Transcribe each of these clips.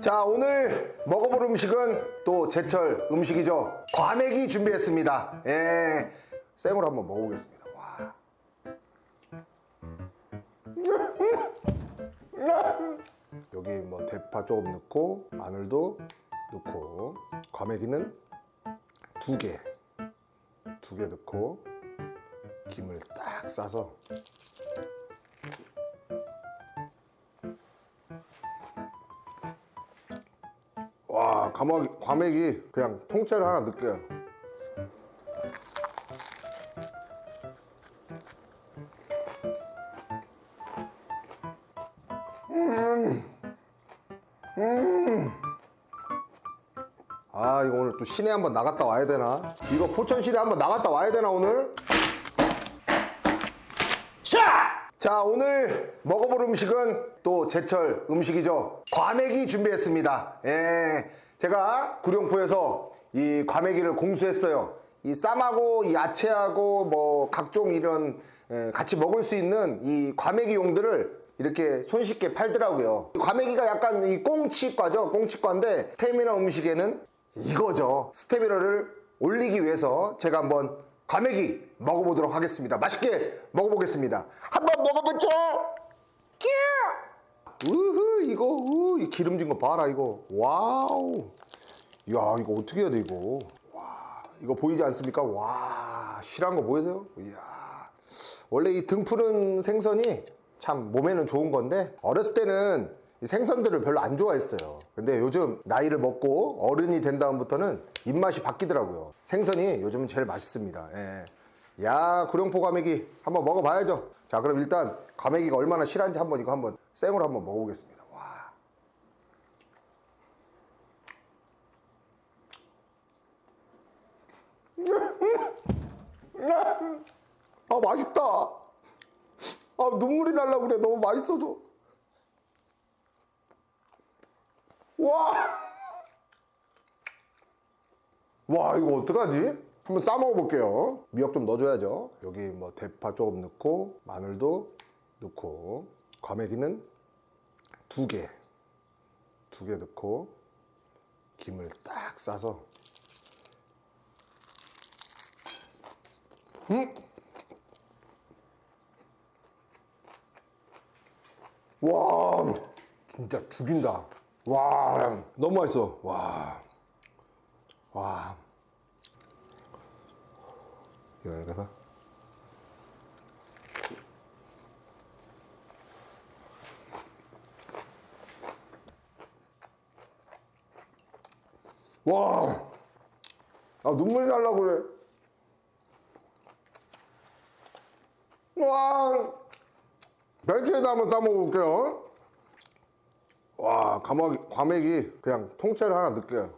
자 오늘 먹어볼 음식은 또 제철 음식이죠. 과메기 준비했습니다. 예. 생으로 한번 먹어보겠습니다. 와. 여기 뭐 대파 조금 넣고 마늘도 넣고 과메기는 두 개 두 개 넣고 김을 딱 싸서 와 과메기, 과메기 그냥 통째로 하나 넣을게요. 아 이거 오늘 또 시내 한번 나갔다 와야 되나? 이거 포천시내 한번 나갔다 와야 되나 오늘? 자 오늘 먹어볼 음식은 또 제철 음식이죠. 과메기 준비했습니다. 예. 제가 구룡포에서 이 과메기를 공수했어요. 이 쌈하고 이 야채하고 뭐 각종 이런 예, 같이 먹을 수 있는 이 과메기 용들을 이렇게 손쉽게 팔더라고요. 과메기가 약간 이 꽁치과죠? 꽁치과인데 스테미너 음식에는 이거죠. 스테미너를 올리기 위해서 제가 한번 과메기 먹어보도록 하겠습니다. 맛있게 먹어보겠습니다. 한번 먹어보죠. 큐! 우후 이거 우, 이 기름진 거 봐라 이거. 와우. 야 이거 어떻게 해야 돼 이거. 와 이거 보이지 않습니까? 와 실한 거 보이세요? 이야. 원래 이 등푸른 생선이 참 몸에는 좋은 건데 어렸을 때는 이 생선들을 별로 안 좋아했어요. 근데 요즘 나이를 먹고 어른이 된 다음부터는 입맛이 바뀌더라고요. 생선이 요즘은 제일 맛있습니다. 예. 야, 구룡포 과메기 한번 먹어봐야죠. 자, 그럼 일단 과메기가 얼마나 실한지 한번 이거 한번 생으로 한번 먹어보겠습니다. 와. 아, 맛있다. 아, 눈물이 날라 그래. 너무 맛있어서. 와! 와, 이거 어떡하지? 한번 싸 먹어 볼게요. 미역 좀 넣어줘야죠. 여기 뭐 대파 조금 넣고, 마늘도 넣고, 과메기는 두 개. 두 개 넣고, 김을 딱 싸서. 음! 와, 진짜 죽인다. 와, 너무 맛있어. 와, 와. 이렇게 해서. 와, 아 눈물이 날라 그래. 와, 벤치에다 한번 싸 먹어볼게요. 와 과메기, 과메기 그냥 통째로 하나 넣을게요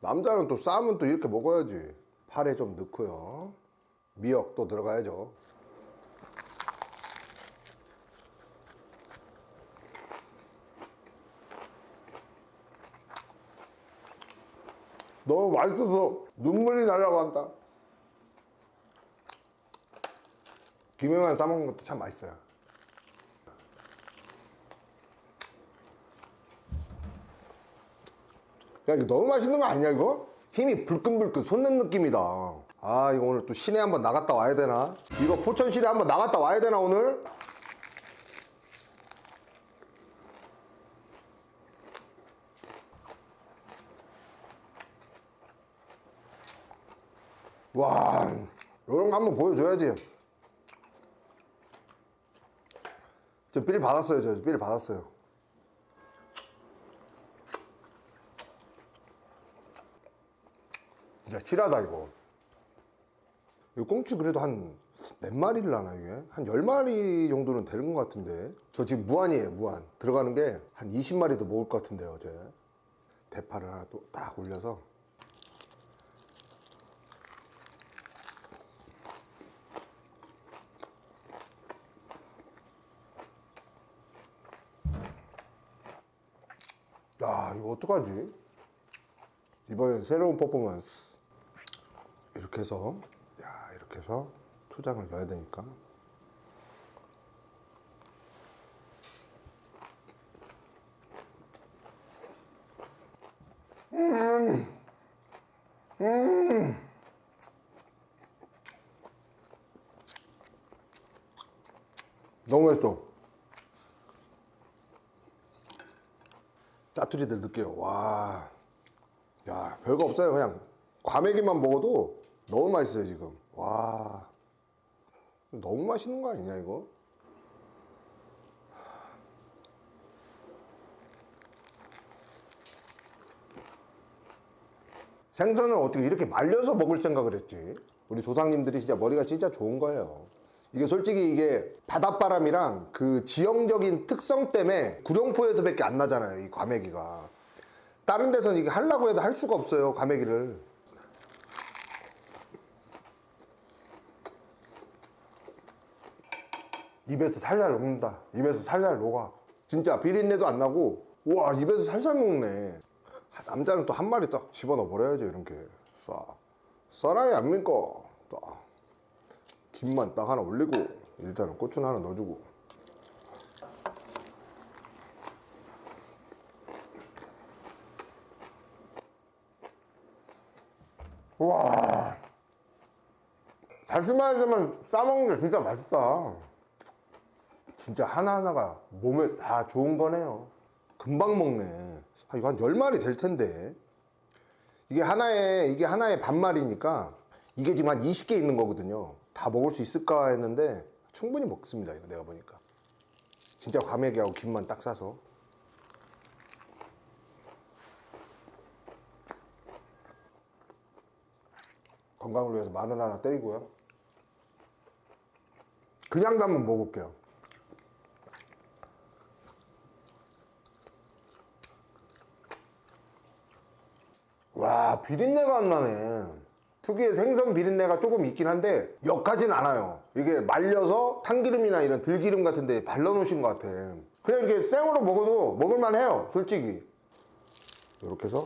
남자는 또 쌈은 또 이렇게 먹어야지 파래 좀 넣고요 미역 또 들어가야죠. 너무 맛있어서 눈물이 나려고 한다. 김에만 싸먹는 것도 참 맛있어요. 야 이거 너무 맛있는 거 아니야 이거? 힘이 불끈불끈 솟는 느낌이다 아 이거 오늘 또 시내 한번 나갔다 와야 되나? 이거 포천 시내 한번 나갔다 와야 되나 오늘? 와 이런 거 한번 보여줘야지 저 삘 받았어요 저삘 받았어요 진짜 실하다 이거 이 꽁치 그래도 한 몇 마리를 나나 이게? 한 10마리 정도는 되는 것 같은데. 저 지금 무한이에요 무한. 들어가는 게 한 20마리도 먹을 것 같은데요 어제. 대파를 하나 또 딱 올려서. 야 이거 어떡하지? 이번엔 새로운 퍼포먼스. 이렇게 해서 해서 초장을 넣어야 되니까 너무 맛있어. 짜투리들 느껴요. 와. 야, 별거 없어요. 그냥 과메기만 먹어도 너무 맛있어요, 지금. 와. 너무 맛있는 거 아니냐, 이거? 생선을 어떻게 이렇게 말려서 먹을 생각을 했지? 우리 조상님들이 진짜 머리가 진짜 좋은 거예요. 이게 솔직히 이게 바닷바람이랑 그 지형적인 특성 때문에 구룡포에서밖에 안 나잖아요. 이 과메기가. 다른 데서는 이게 하려고 해도 할 수가 없어요. 과메기를. 입에서 살살 녹는다. 입에서 살살 녹아. 진짜 비린내도 안 나고, 와, 입에서 살살 녹네. 아, 남자는 또 한 마리 딱 집어넣어 버려야죠, 이렇게. 쏴. 쏴라이 안 믿고, 딱. 김만 딱 하나 올리고, 일단은 고추는 하나 넣어주고. 와. 달콤하지만 싸먹는 게 진짜 맛있다. 진짜 하나하나가 몸에 다 좋은 거네요. 금방 먹네. 아, 이거 한 10마리 될 텐데. 이게 하나에, 이게 하나에 반마리니까 이게 지금 한 20개 있는 거거든요. 다 먹을 수 있을까 했는데 충분히 먹습니다. 이거 내가 보니까. 진짜 과메기하고 김만 딱 싸서. 건강을 위해서 마늘 하나 때리고요. 그냥 한번 먹어볼게요. 와 비린내가 안 나네. 특유의 생선 비린내가 조금 있긴 한데 역하진 않아요. 이게 말려서 참기름이나 이런 들기름 같은 데 발라놓으신 것 같아. 그냥 이렇게 생으로 먹어도 먹을만 해요 솔직히. 이렇게 해서.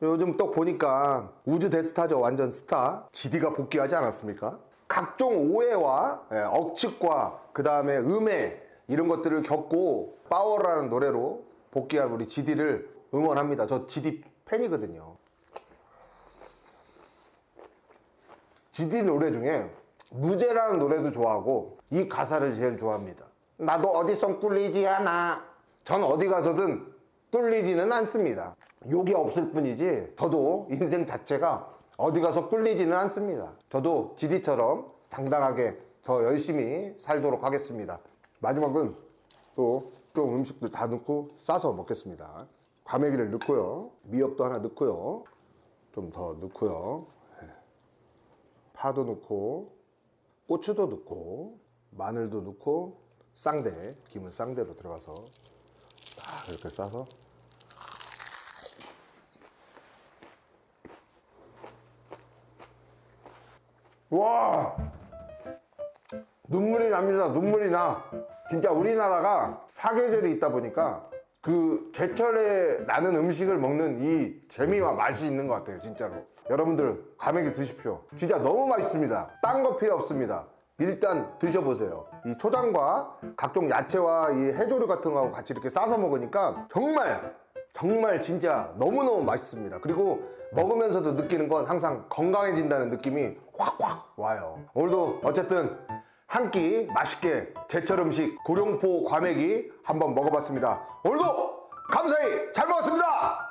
요즘 또 보니까 우주 대스타죠 완전 스타. GD가 복귀하지 않았습니까? 각종 오해와 예, 억측과 그 다음에 음해 이런 것들을 겪고 파워라는 노래로 복귀한 우리 GD를 응원합니다 저 GD 팬이거든요 GD 노래 중에 무죄라는 노래도 좋아하고 이 가사를 제일 좋아합니다 나도 어디선 꿀리지 않아 전 어디 가서든 꿀리지는 않습니다. 욕이 없을 뿐이지 저도 인생 자체가 어디 가서 꿀리지는 않습니다. 저도 GD처럼 당당하게 더 열심히 살도록 하겠습니다. 마지막은 또 좀 음식들 다 넣고 싸서 먹겠습니다. 과메기를 넣고요. 미역도 하나 넣고요. 좀 더 넣고요. 예. 파도 넣고 고추도 넣고 마늘도 넣고 쌍대 김은 쌍대로 들어가서 딱 이렇게 싸서 와 눈물이 납니다 눈물이 나 진짜 우리나라가 사계절이 있다 보니까 그 제철에 나는 음식을 먹는 이 재미와 맛이 있는 것 같아요 진짜로. 여러분들 감액이 드십시오. 진짜 너무 맛있습니다. 딴 거 필요 없습니다. 일단 드셔보세요. 이 초장과 각종 야채와 이 해조류 같은 거하고 같이 이렇게 싸서 먹으니까 정말 정말 진짜 너무너무 맛있습니다. 그리고 먹으면서도 느끼는 건 항상 건강해진다는 느낌이 확확 와요. 오늘도 어쨌든 한 끼 맛있게 제철 음식 구룡포 과메기 한번 먹어봤습니다. 오늘도 감사히 잘 먹었습니다.